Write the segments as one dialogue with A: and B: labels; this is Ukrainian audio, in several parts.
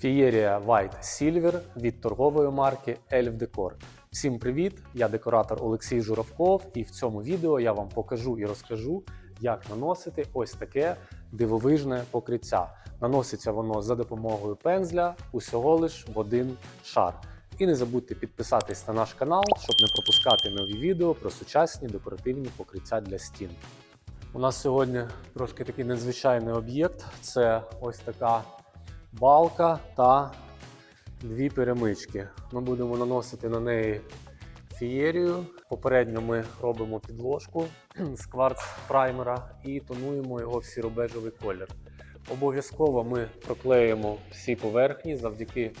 A: Фієрія White Silver від торгової марки Elf Decor. Всім привіт! Я декоратор Олексій Журавков, і в цьому відео я вам покажу і розкажу, як наносити ось таке дивовижне покриття. Наноситься воно за допомогою пензля усього лиш в один шар. І не забудьте підписатись на наш канал, щоб не пропускати нові відео про сучасні декоративні покриття для стін. У нас сьогодні трошки такий незвичайний об'єкт. Це ось така балка та дві перемички. Ми будемо наносити на неї фієрію. Попередньо ми робимо підложку з кварц праймера і тонуємо його в сіробежевий колір. Обов'язково ми проклеїмо всі поверхні завдяки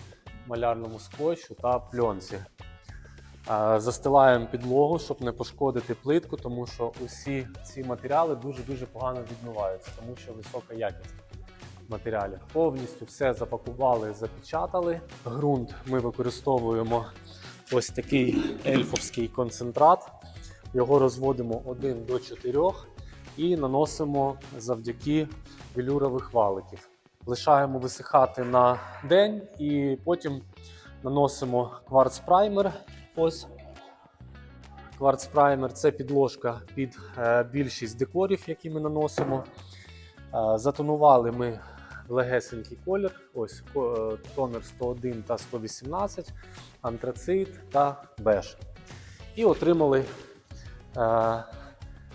A: малярному скотчу та пленці. Е, Застилаємо підлогу, щоб не пошкодити плитку, тому що усі ці матеріали дуже-дуже погано відмиваються, тому що висока якість матеріалів. Повністю все запакували, запечатали. Ґрунт ми використовуємо ось такий ельфовський концентрат. Його розводимо 1 до 4 і наносимо завдяки велюрових валиків. Лишаємо висихати на день і потім наносимо кварц праймер. Ось кварц праймер це підложка під е, більшість декорів, які ми наносимо. Е, Затонували ми легесенький колір. Ось е, тонер 101 та 118, антрацит та беж. І отримали е,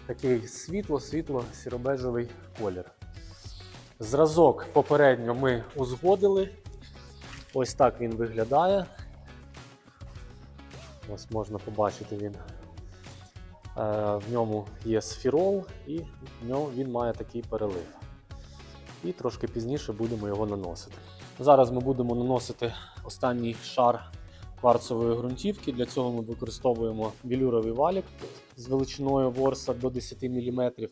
A: такий світло-світло сіробежевий колір. Зразок попередньо ми узгодили. Ось так він виглядає. Ось можна побачити він. Е, В ньому є сфірол, і в ньому він має такий перелив. І трошки пізніше будемо його наносити. Зараз ми будемо наносити останній шар кварцової ґрунтівки. Для цього ми використовуємо велюровий валік з величиною ворса до 10 мм, е,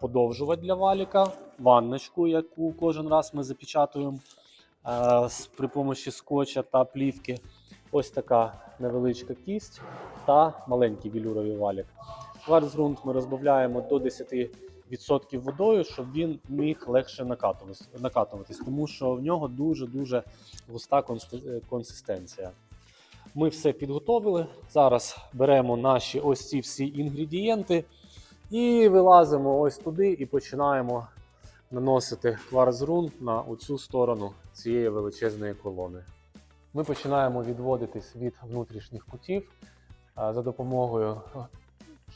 A: подовжувач для валіка, ванночку, яку кожен раз ми запечатуємо е, при помощі скотча та плівки. Ось така невеличка кість та маленький велюровий валік. Кварцґрунт ми розбавляємо до 10% водою, щоб він міг легше накатуватись, накатуватись, тому що в нього дуже-дуже густа консистенція. Ми все підготовили. Зараз беремо наші ось ці всі інгредієнти і вилазимо ось туди і починаємо наносити кварцґрунт на оцю сторону цієї величезної колони. Ми починаємо відводитись від внутрішніх кутів. За допомогою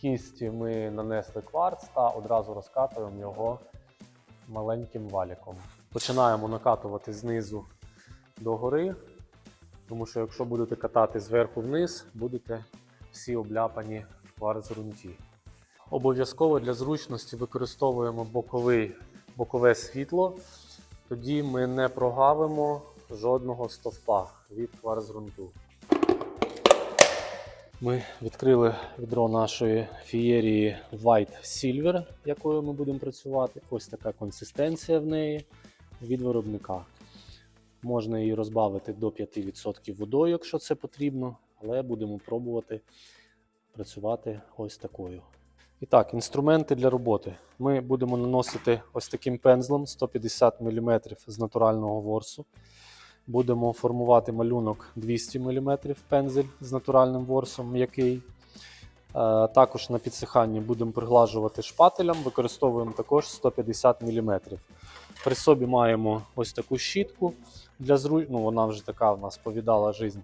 A: кісті ми нанесли кварц та одразу розкатуємо його маленьким валіком. Починаємо накатувати знизу до гори, тому що якщо будете катати зверху вниз, будете всі обляпані в кварц-ґрунті. Обов'язково для зручності використовуємо боковий, бокове світло, тоді ми не прогавимо жодного стовпа від кварцґрунту. Ми відкрили відро нашої фієрії White Silver, якою ми будемо працювати. Ось така консистенція в неї від виробника. Можна її розбавити до 5% водою, якщо це потрібно, але будемо пробувати працювати ось такою. І так, інструменти для роботи. Ми будемо наносити ось таким пензлем 150 мм з натурального ворсу. Будемо формувати малюнок 200 мм пензель з натуральним ворсом м'який. Е, Також на підсиханні будемо приглажувати шпателем, використовуємо також 150 мм. При собі маємо ось таку щітку для зру... ну, вона вже така в нас повідала жизнь.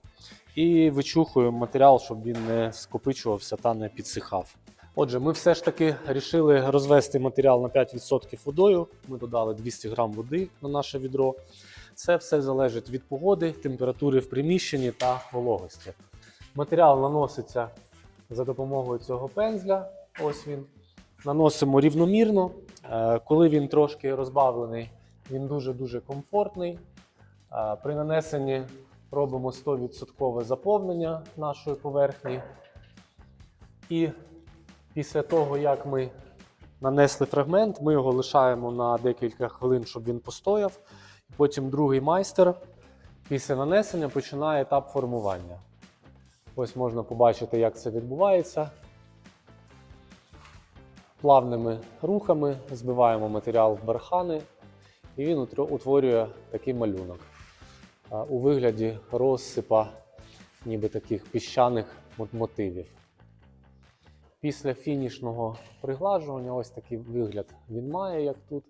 A: І вичухуємо матеріал, щоб він не скопичувався та не підсихав. Отже, ми все ж таки вирішили розвести матеріал на 5% водою. Ми додали 200 грам води на наше відро. Це все залежить від погоди, температури в приміщенні та вологості. Матеріал наноситься за допомогою цього пензля. Ось він. Наносимо рівномірно. Е, Коли він трошки розбавлений, він дуже-дуже комфортний. Е, При нанесенні робимо 100% заповнення нашої поверхні. І після того, як ми нанесли фрагмент, ми його лишаємо на декілька хвилин, щоб він постояв. Потім другий майстер після нанесення починає етап формування. Ось можна побачити, як це відбувається. Плавними рухами збиваємо матеріал в бархани, і він утворює такий малюнок. у вигляді розсипа, ніби таких піщаних мотивів. Після фінішного приглажування ось такий вигляд він має, як тут.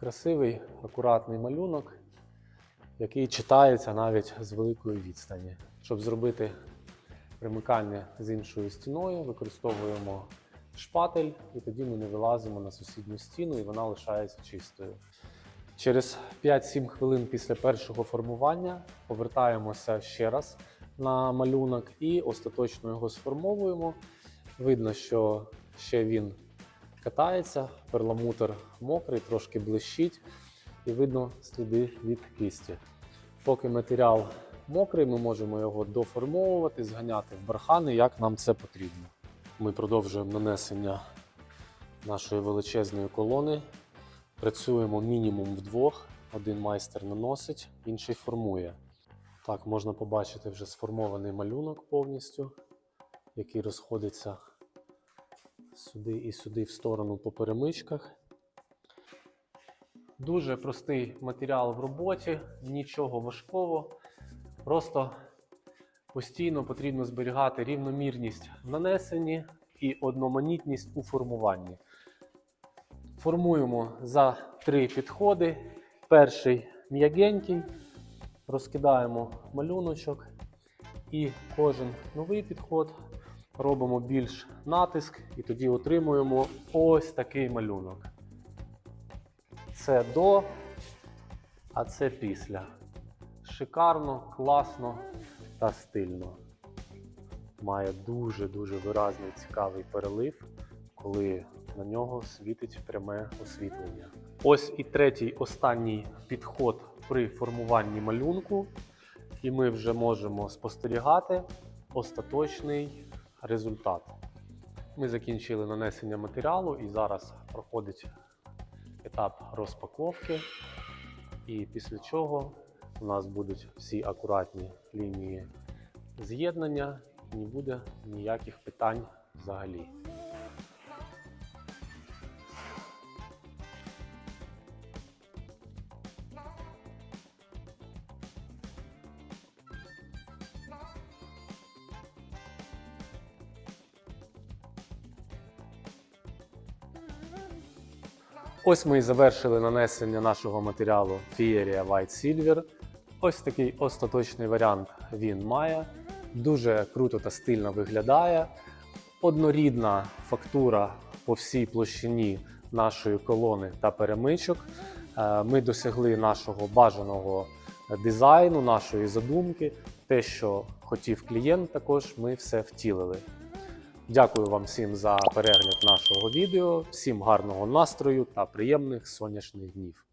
A: Красивий, акуратний малюнок, який читається навіть з великої відстані. Щоб зробити примикання з іншою стіною, використовуємо шпатель, і тоді ми не вилазимо на сусідню стіну, і вона лишається чистою. Через 5-7 хвилин після першого формування повертаємося ще раз на малюнок і остаточно його сформовуємо. Видно, що ще він катається, перламутр мокрий, трошки блищить, і видно сліди від кисті. Поки матеріал мокрий, ми можемо його доформовувати, зганяти в бархани, як нам це потрібно. Ми продовжуємо нанесення нашої величезної колони. Працюємо мінімум вдвох. Один майстер наносить, інший формує. Так, можна побачити вже сформований малюнок повністю, який розходиться сюди і сюди в сторону по перемичках. Дуже простий матеріал в роботі, нічого важкого. Просто постійно потрібно зберігати рівномірність в нанесенні і одноманітність у формуванні. Формуємо за три підходи. Перший м'ягенький, розкидаємо малюночок, і кожен новий підход робимо більш натиск, і тоді отримуємо ось такий малюнок. Це до, а це після. Шикарно, класно та стильно. Має дуже-дуже виразний цікавий перелив, коли на нього світить пряме освітлення. Ось і третій останній підход при формуванні малюнку, і ми вже можемо спостерігати остаточний результат. Ми закінчили нанесення матеріалу і зараз проходить етап розпаковки. І після чого у нас будуть всі акуратні лінії з'єднання, і не буде ніяких питань взагалі. Ось ми і завершили нанесення нашого матеріалу Fieria White Silver. Ось такий остаточний варіант він має. Дуже круто та стильно виглядає. Однорідна фактура по всій площині нашої колони та перемичок. Е, Ми досягли нашого бажаного дизайну, нашої задумки. Те, що хотів клієнт, також ми все втілили. Дякую вам всім за перегляд нашого відео. Всім гарного настрою та приємних сонячних днів.